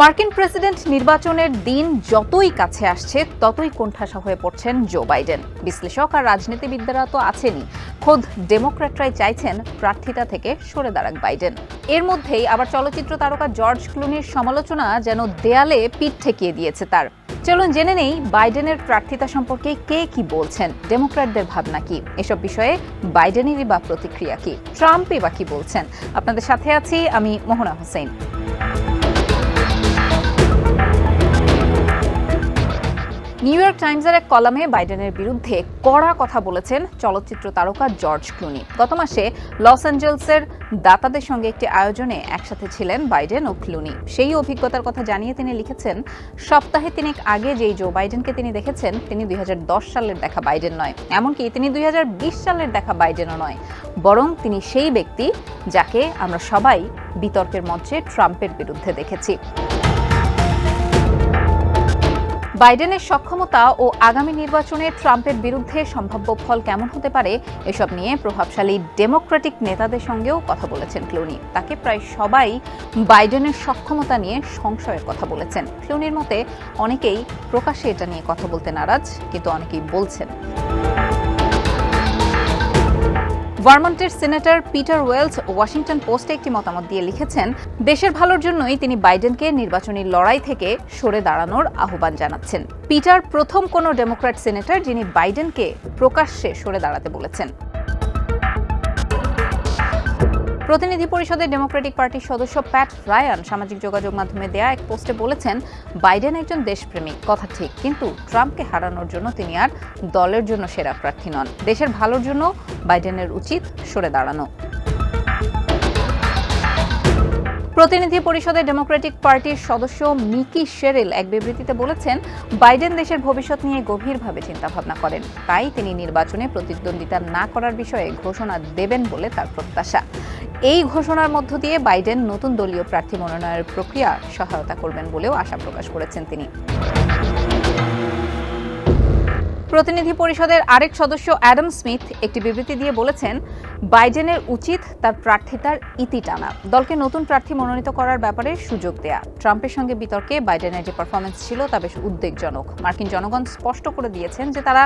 মার্কিন প্রেসিডেন্ট নির্বাচনের দিন যতই কাছে আসছে, ততই কোণঠাসা হয়ে পড়ছেন জো বাইডেন। বিশ্লেষক আর রাজনীতিবিদরা তো আছেনই। খোদ ডেমোক্র্যাটরাই চাইছেন প্রার্থিতা থেকে সরে দাঁড়াক বাইডেন। এর মধ্যেই আবার চলচ্চিত্র তারকা জর্জ ক্লুনির সমালোচনা যেন দেয়ালে পিঠ ঠেকিয়ে দিয়েছে তার। চলুন জেনে নেই বাইডেনের প্রার্থিতা সম্পর্কে কে কি বলছেন, ডেমোক্র্যাটদের ভাবনা কি? এসব বিষয়ে বাইডেনেরই বা প্রতিক্রিয়া কি? ট্রাম্পই বা কি বলছেন? আপনাদের সাথে আছি আমি মোহনা হোসেন। নিউ ইয়র্ক টাইমসের এক কলামে বাইডেনের বিরুদ্ধে কড়া কথা বলেছেন চলচ্চিত্র তারকা জর্জ ক্লুনি। গত মাসে লস অ্যাঞ্জেলসের দাতাদের সঙ্গে একটি আয়োজনে একসাথে ছিলেন বাইডেন ও ক্লুনি। সেই অভিজ্ঞতার কথা জানিয়ে তিনি লিখেছেন, সপ্তাহে তিনেক আগে যেই জো বাইডেনকে তিনি দেখেছেন, তিনি দুই হাজার দশ সালের দেখা বাইডেন নয়। এমনকি তিনি দুই হাজার বিশ সালের দেখা বাইডেনও নয়। বরং তিনি সেই ব্যক্তি যাকে আমরা সবাই বিতর্কের মঞ্চে ট্রাম্পের বিরুদ্ধে দেখেছি। বাইডেনের সক্ষমতা ও আগামী নির্বাচনে ট্রাম্পের বিরুদ্ধে সম্ভাব্য ফল কেমন হতে পারে, এসব নিয়ে প্রভাবশালী ডেমোক্রেটিক নেতাদের সঙ্গেও কথা বলেছেন ক্লুনি। তাকে প্রায় সবাই বাইডেনের সক্ষমতা নিয়ে সংশয়ের কথা বলেছেন। ক্লুনির মতে, অনেকেই প্রকাশ্যে এটা নিয়ে কথা বলতে নারাজ, কিন্তু অনেকেই বলছেন। ভার্মন্টের সিনেটর পিটার ওয়েলস ওয়াশিংটন পোস্টে একটি মতামত দিয়ে লিখেছেন, দেশের ভালোর জন্যই তিনি বাইডেনকে নির্বাচনী লড়াই থেকে সরে দাঁড়ানোর আহ্বান জানাচ্ছেন। পিটার প্রথম কোনো ডেমোক্র্যাট সিনেটর যিনি বাইডেনকে প্রকাশ্যে সরে দাঁড়াতে বলেছেন। প্রতিনিধি পরিষদের ডেমোক্রেটিক পার্টির সদস্য প্যাট রায়ান সামাজিক যোগাযোগ মাধ্যমে দেয়া এক পোস্টে বলেছেন, বাইডেন একজন দেশপ্রেমিক। কথা ঠিক, কিন্তু ট্রাম্পকে হারানোর জন্য তিনি আর দলের জন্য সেরা প্রার্থী নন। দেশের ভালোর জন্য বাইডেনের উচিত সরে দাঁড়ানো। প্রতিনিধি পরিষদের ডেমোক্রেটিক পার্টির সদস্য মিকি শেরিল এক বিবৃতিতে বলেছেন, বাইডেন দেশের ভবিষ্যৎ নিয়ে গভীরভাবে চিন্তাভাবনা করেন। তাই তিনি নির্বাচনে প্রতিদ্বন্দ্বিতা না করার বিষয়ে ঘোষণা দেবেন বলে তার প্রত্যাশা। এই ঘোষণার মধ্য দিয়ে বাইডেন নতুন দলীয় প্রার্থী মনোনয়নের প্রক্রিয়া সহায়তা করবেন বলেও আশা প্রকাশ করেছেন তিনি। প্রতিনিধি পরিষদের আরেক সদস্য অ্যাডাম স্মিথ একটি বিবৃতি দিয়ে বলেছেন, বাইডেনের উচিত তার প্রার্থিতার ইতি টানা। দলকে নতুন প্রার্থী মনোনীত করার ব্যাপারে সুযোগ দেয়া। ট্রাম্পের সঙ্গে বিতর্কে বাইডেনের যে পারফরমেন্স ছিল তা বেশ উদ্বেগজনক। মার্কিন জনগণ স্পষ্ট করে দিয়েছেন যে তারা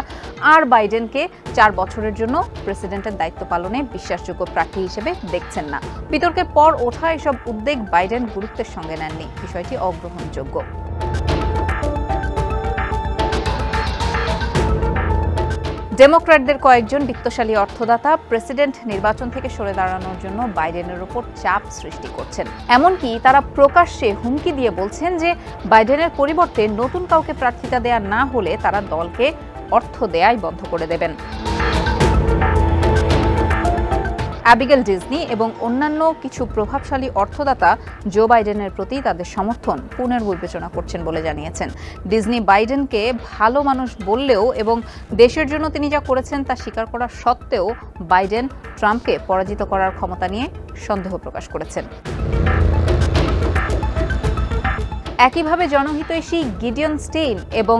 আর বাইডেনকে চার বছরের জন্য প্রেসিডেন্টের দায়িত্ব পালনে বিশ্বাসযোগ্য প্রার্থী হিসেবে দেখছেন না। বিতর্কের পর ওঠা এসব উদ্বেগ বাইডেন গুরুত্বের সঙ্গে নেননি। বিষয়টি অগ্রহণযোগ্য। ডেমোক্র্যাটদের কয়েকজন বিত্তশালী অর্থদাতা প্রেসিডেন্ট নির্বাচন থেকে সরে দাঁড়ানোর জন্য বাইডেনের উপর চাপ সৃষ্টি করছেন। এমনকি তারা প্রকাশ্যে হুমকি দিয়ে বলছেন যে বাইডেনের পরিবর্তে নতুন কাউকে প্রার্থিতা দেয়া না হলে তারা দলকে অর্থ দেয়াই বন্ধ করে দেবেন। অ্যাবিগেল ডিজনি এবং অন্যান্য কিছু প্রভাবশালী অর্থদাতা জো বাইডেনের প্রতি তাদের সমর্থন পুনর্বিবেচনা করছেন বলে জানিয়েছেন। ডিজনি বাইডেনকে ভালো মানুষ বললেও এবং দেশের জন্য তিনি যা করেছেন তা স্বীকার করা সত্ত্বেও বাইডেন ট্রাম্পকে পরাজিত করার ক্ষমতা নিয়ে সন্দেহ প্রকাশ করেছেন। একইভাবে জনহিতৈষী গিডিয়ন স্টেইন এবং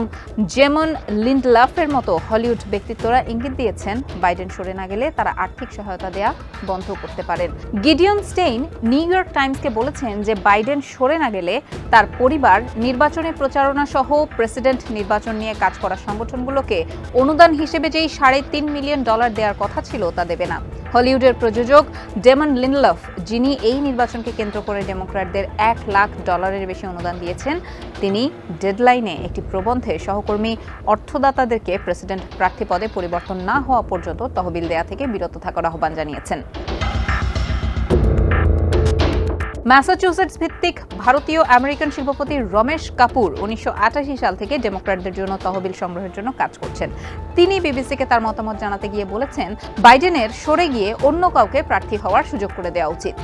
জেমন লিন্ডলাফের মতো হলিউড ব্যক্তিত্বরা ইঙ্গিত দিয়েছেন, বাইডেন সরে না গেলে তারা আর্থিক সহায়তা দেয়া বন্ধ করতে পারেন। গিডিয়ন স্টেইন নিউ ইয়র্ক টাইমসকে বলেছেন যে বাইডেন সরে না গেলে তার পরিবার, নির্বাচনে প্রচারণা সহ প্রেসিডেন্ট নির্বাচন নিয়ে কাজ করা সংগঠনগুলোকে অনুদান হিসেবে যেই সাড়ে তিন মিলিয়ন ডলার দেওয়ার কথা ছিল তা দেবে না। হলিউডের প্রযোজক ডেমন লিনলফ, যিনি এই নির্বাচনকে কেন্দ্র করে ডেমোক্র্যাটদের এক লাখ ডলারের বেশি অনুদান দিয়েছেন, তিনি ডেডলাইনে একটি প্রবন্ধে সহকর্মী অর্থদাতাদেরকে প্রেসিডেন্ট প্রার্থী পদে পরিবর্তন না হওয়া পর্যন্ত তহবিল দেয়া থেকে বিরত থাকার আহ্বান জানিয়েছেন। ম্যাসাচুসেটস ভিত্তিক ভারতীয় আমেরিকান শিল্পপতি রমেশ কাপুর উনিশশো আটাশি সাল থেকে ডেমোক্র্যাটদের জন্য তহবিল সংগ্রহের জন্য কাজ করছেন। তিনি বিবিসিকে তার মতামত জানাতে গিয়ে বলেছেন, বাইডেনের সরে গিয়ে অন্য কাউকে প্রার্থী হওয়ার সুযোগ করে দেওয়া উচিত।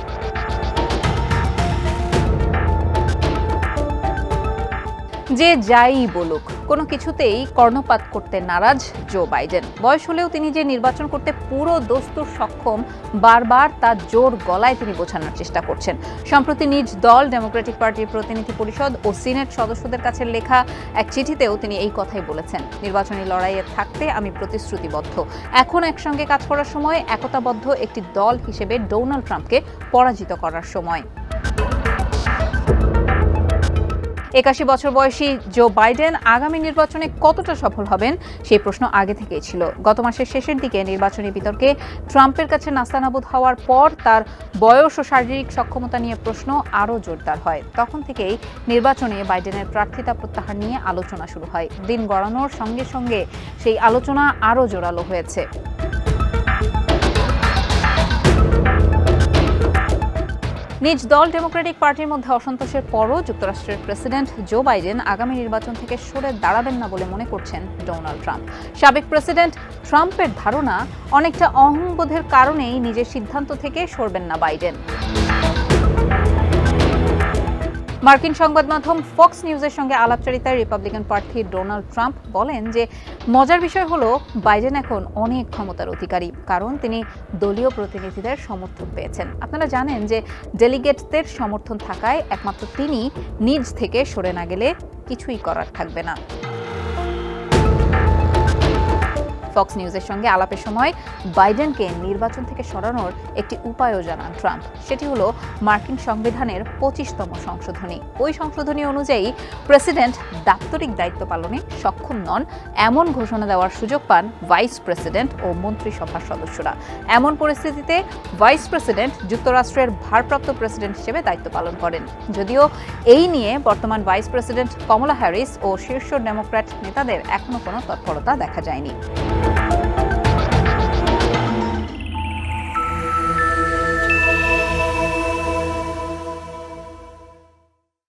যে যাই বলুক, কোনো কিছুতেই কর্ণপাত করতে নারাজ জো বাইডেন বয়স হলেও তিনি যে নির্বাচন করতে পুরো দস্তুর সক্ষম, বারবার তার জোর গলায় তিনি বোঝানোর চেষ্টা করছেন। সম্প্রতি নিজ দল ডেমোক্রেটিক পার্টির প্রতিনিধি পরিষদ ও সিনেট সদস্যদের কাছে লেখা এক চিঠিতেও তিনি এই কথাই বলেছেন, নির্বাচনী লড়াইয়ে থাকতে আমি প্রতিশ্রুতিবদ্ধ। এখন একসঙ্গে কাজ করার সময় একতাবদ্ধ একটি দল হিসেবে ডোনাল্ড ট্রাম্পকে পরাজিত করার সময়। একাশি বছর বয়সী জো বাইডেন আগামী নির্বাচনে কতটা সফল হবেন, সেই প্রশ্ন আগে থেকেই ছিল। গত মাসের শেষের দিকে নির্বাচনী বিতর্কে ট্রাম্পের কাছে নাস্তানাবুদ হওয়ার পর তার বয়স ও শারীরিক সক্ষমতা নিয়ে প্রশ্ন আরও জোরদার হয়। তখন থেকেই নির্বাচনে বাইডেনের প্রার্থিতা প্রত্যাহার নিয়ে আলোচনা শুরু হয়। দিন গড়ানোর সঙ্গে সঙ্গে সেই আলোচনা আরও জোরালো হয়েছে। নিজ দল ডেমোক্রেটিক পার্টির মধ্যে অসন্তোষের পরও যুক্তরাষ্ট্রের প্রেসিডেন্ট জো বাইডেন আগামী নির্বাচন থেকে সরে দাঁড়াবেন না বলে মনে করছেন ডোনাল্ড ট্রাম্প। সাবেক প্রেসিডেন্ট ট্রাম্পের ধারণা অনেকটা অহংবোধের কারণেই নিজের সিদ্ধান্ত থেকে সরবেন না বাইডেন। মার্কিন সংবাদ মাধ্যম ফক্স নিউজের সঙ্গে আলাপচারিতায় রিপাবলিকান প্রার্থী ডোনাল্ড ট্রাম্প বলেন যে, মজার বিষয় হলো বাইডেন এখন অনেক ক্ষমতার অধিকারী, কারণ তিনি দলীয় প্রতিনিধিদের সমর্থন পেয়েছেন। আপনারা জানেন যে ডেলিগেটসদের সমর্থন থাকায় একমাত্র তিনি নিজ থেকে সরে না গেলে কিছুই করার থাকবে না। ফক্স নিউজের সঙ্গে আলাপের সময় বাইডেনকে নির্বাচন থেকে সরানোর একটি উপায়ও জানান ট্রাম্প। সেটি হলো মার্কিন সংবিধানের পঁচিশতম সংশোধনী। ওই সংশোধনী অনুযায়ী প্রেসিডেন্ট দাপ্তরিক দায়িত্ব পালনে সক্ষম নন। এমন ঘোষণা দেওয়ার সুযোগ পান ভাইস প্রেসিডেন্ট ও মন্ত্রিসভার সদস্যরা। এমন পরিস্থিতিতে ভাইস প্রেসিডেন্ট যুক্তরাষ্ট্রের ভারপ্রাপ্ত প্রেসিডেন্ট হিসেবে দায়িত্ব পালন করেন। যদিও এই নিয়ে বর্তমান ভাইস প্রেসিডেন্ট কমলা হ্যারিস ও শীর্ষ ডেমোক্র্যাট নেতাদের এখনও কোনো তৎপরতা দেখা যায়নি। thank you.